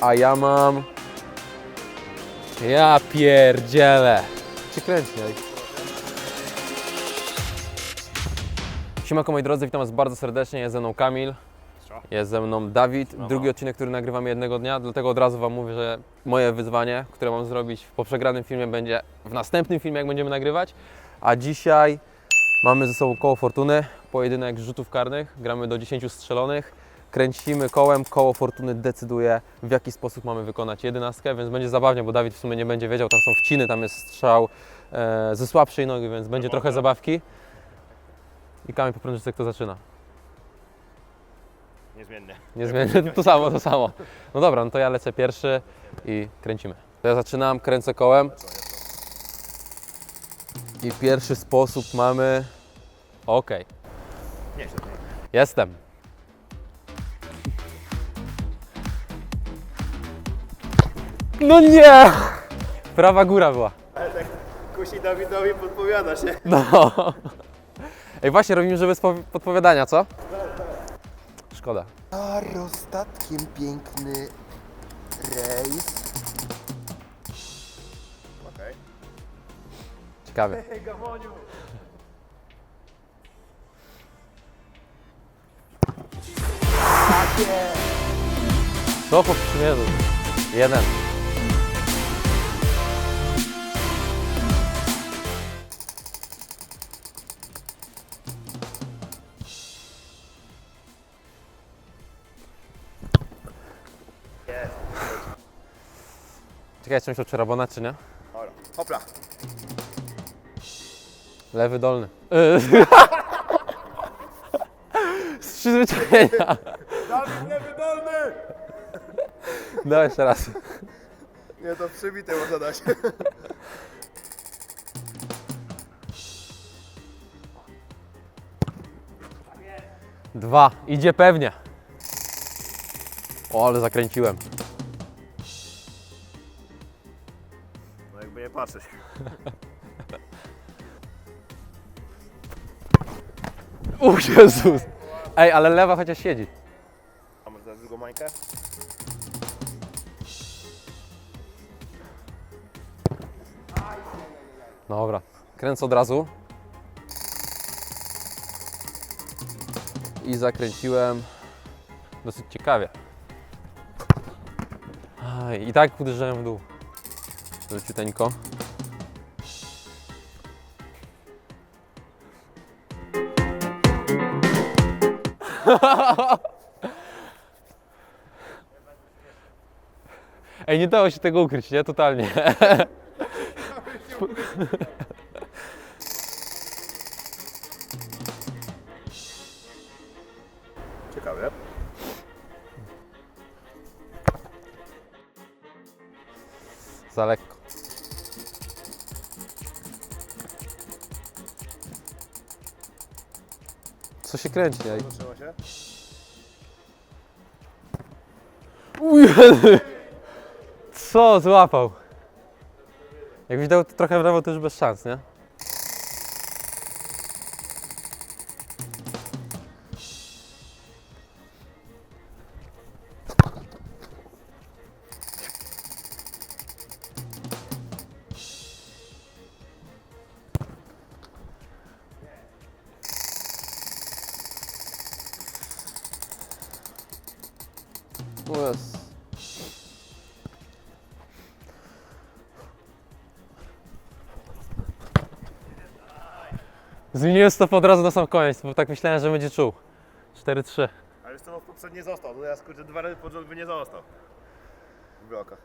A ja mam... Ja pierdzielę. Cię kręci, ej. Siemanko moi drodzy, witam was bardzo serdecznie, jest ze mną Kamil, jest ze mną Dawid, drugi odcinek, który nagrywamy jednego dnia, dlatego od razu wam mówię, że moje wyzwanie, które mam zrobić po przegranym filmie będzie w następnym filmie, jak będziemy nagrywać, a dzisiaj mamy ze sobą koło fortuny, pojedynek rzutów karnych, gramy do 10 strzelonych, kręcimy kołem, koło fortuny decyduje w jaki sposób mamy wykonać jedenastkę, więc będzie zabawnie, bo Dawid w sumie nie będzie wiedział, tam są wciny, tam jest strzał e, ze słabszej nogi, więc będzie trochę zabawki. I Kamil po prostu kto zaczyna. Niezmiennie. Niezmiennie, to samo, to samo. No dobra, no to ja lecę pierwszy i kręcimy. To ja zaczynam, kręcę kołem. I pierwszy sposób mamy... Okej, jestem. No nie! Prawa góra była. Ale tak kusi Dawidowi podpowiada się. No. Ej, właśnie robimy, żeby po- podpowiadania, co? Szkoda. Aerostatkiem piękny rejs. Okej. Ciekawie. Co po przymierzu? Jeden. Czekaj, czy myślał, czy rabona, czy nie? Dobra. Hopla. Lewy dolny. Z przyzwyczajenia. Dawid niewydolny! Dawaj jeszcze raz. Nie, to przybite można dać. Dwa. Idzie pewnie. O, ale zakręciłem. Patrzeć. O Jezus. Ej, ale lewa chociaż siedzi. A może teraz drugą mańkę? Dobra. Kręcę od razu. I zakręciłem dosyć ciekawie. Aj, I tak uderzyłem w dół. Leciuteńko. Ej, nie dało się tego ukryć, nie? Totalnie. Ciekawe. Za lekko. Co się kręci? Ej? Zaczęło się? Ujej! Co złapał? Jakbyś dał trochę w lewo, to już bez szans, nie? Yes. Zmieniłem stop od razu na sam koniec, bo tak myślałem, że będzie czuł. 4-3. Ale już to poprzednio nie został. No ja skurczę dwa razy pod rząd by nie został. W blokach.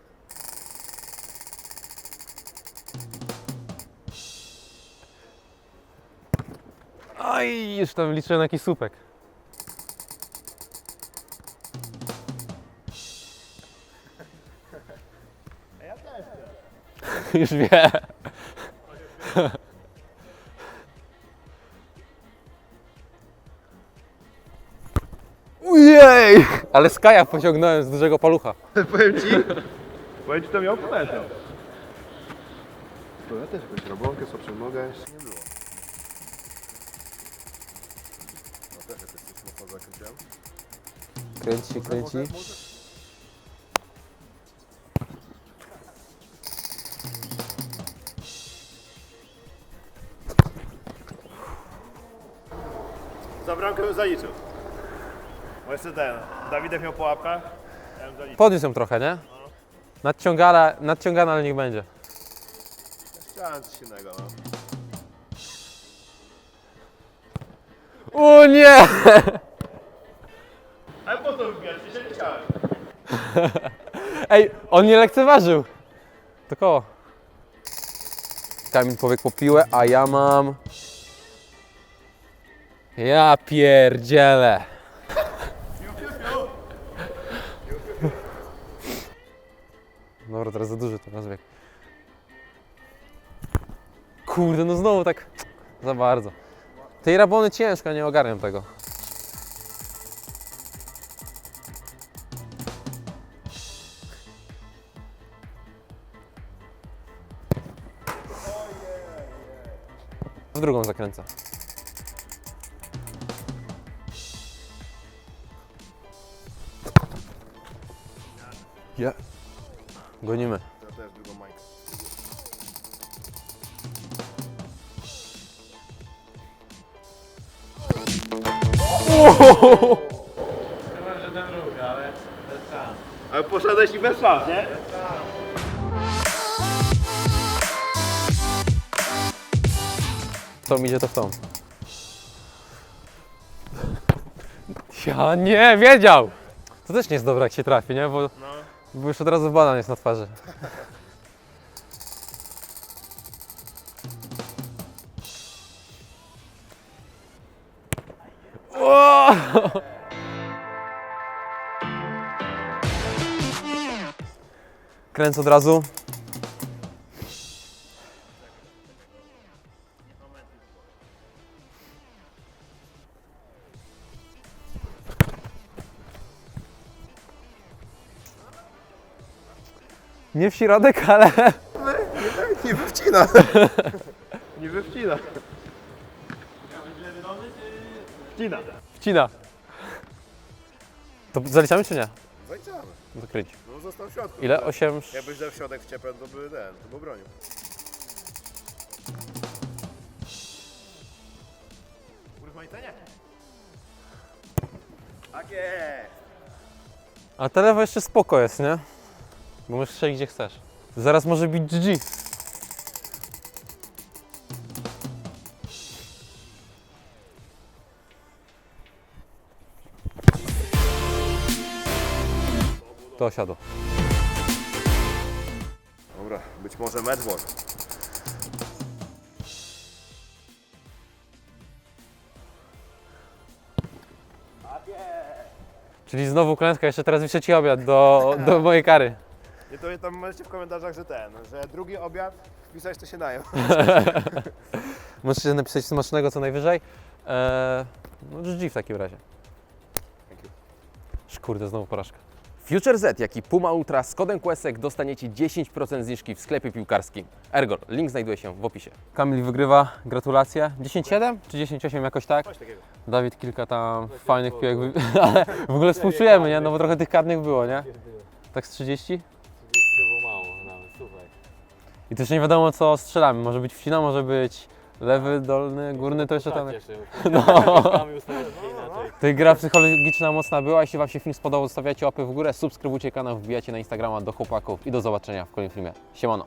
Aj, już tam liczyłem na jakiś słupek. Już wie. Ujej! Ale skaja pociągnąłem z dużego palucha. Powiem ci. Powiem ci, to miał potencjał. To ja też jakąś robonkę sobie mogę jeszcze nie było. No też jakoś coś mocno zakręciłem. Kręci się, kręci. Bym zaliczył. Bo jeszcze ten, Dawidek miał po łapkach, ja bym zaliczył. Podniósł ją trochę, nie? Nadciągana, nadciągana, ale niech będzie. Chciałem coś innego, no. O nie! Ale po to wbijać, się nie chciałem. Ej, on nie lekceważył. To koło. Kamil powiek po piłę, a ja mam... Ja pierdzielę. Dobra, teraz za duży to rozbieg. Kurde, no znowu tak za bardzo. Tej rabony ciężko, nie ogarniam tego. W drugą zakręcę. Ja. Gonimy. To też drugą majkę. Ale poszedłeś i bez szans, nie? W tą idzie to w tą. Ja nie, wiedział! To też nie jest dobre jak się trafi, nie? Bo, No. Bo już od razu banan jest na twarzy. Kręcę od razu. Nie w środek, ale Nie wywcina. Nie wywcina. Wcina. wcina. To zaliczamy czy nie? Zaliczamy. No to kryć. No został w środku. Ile? 8. Jakbyś dał w środek wciepę, to by ten, to by bronił. Urozmaicenie? Tak jest. A te lewo jeszcze spoko jest, nie? Bo możesz strzelić gdzie chcesz. Zaraz może być GG. To osiadło. Dobra, być może medwor. Czyli znowu klęska, jeszcze teraz wyszedł ci obiad do, do mojej kary. I to tam możecie w komentarzach, że ten, że drugi obiad wpisać to się dają. Możecie napisać smacznego co najwyżej. Eee, no GG w takim razie. Thank you. Kurde, znowu porażka. Future Z, jak i Puma Ultra z kodem QSEK dostaniecie 10% zniżki w sklepie piłkarskim. Ergor, link znajduje się w opisie. Kamil wygrywa, gratulacje. 10-7 czy 10-8 jakoś tak? Coś takiego. Dawid kilka tam fajnych piłek, wy... ale w ogóle współczujemy, nie? No bo trochę tych karnych było, nie? Tak z 30? I też nie wiadomo co strzelamy. Może być wcina, może być lewy, dolny, górny, to jeszcze tam... No. To gra psychologiczna mocna była. Jeśli Wam się film spodobał, zostawiacie łapy w górę, subskrybujcie kanał, wbijacie na Instagrama do chłopaków i do zobaczenia w kolejnym filmie. Siemano!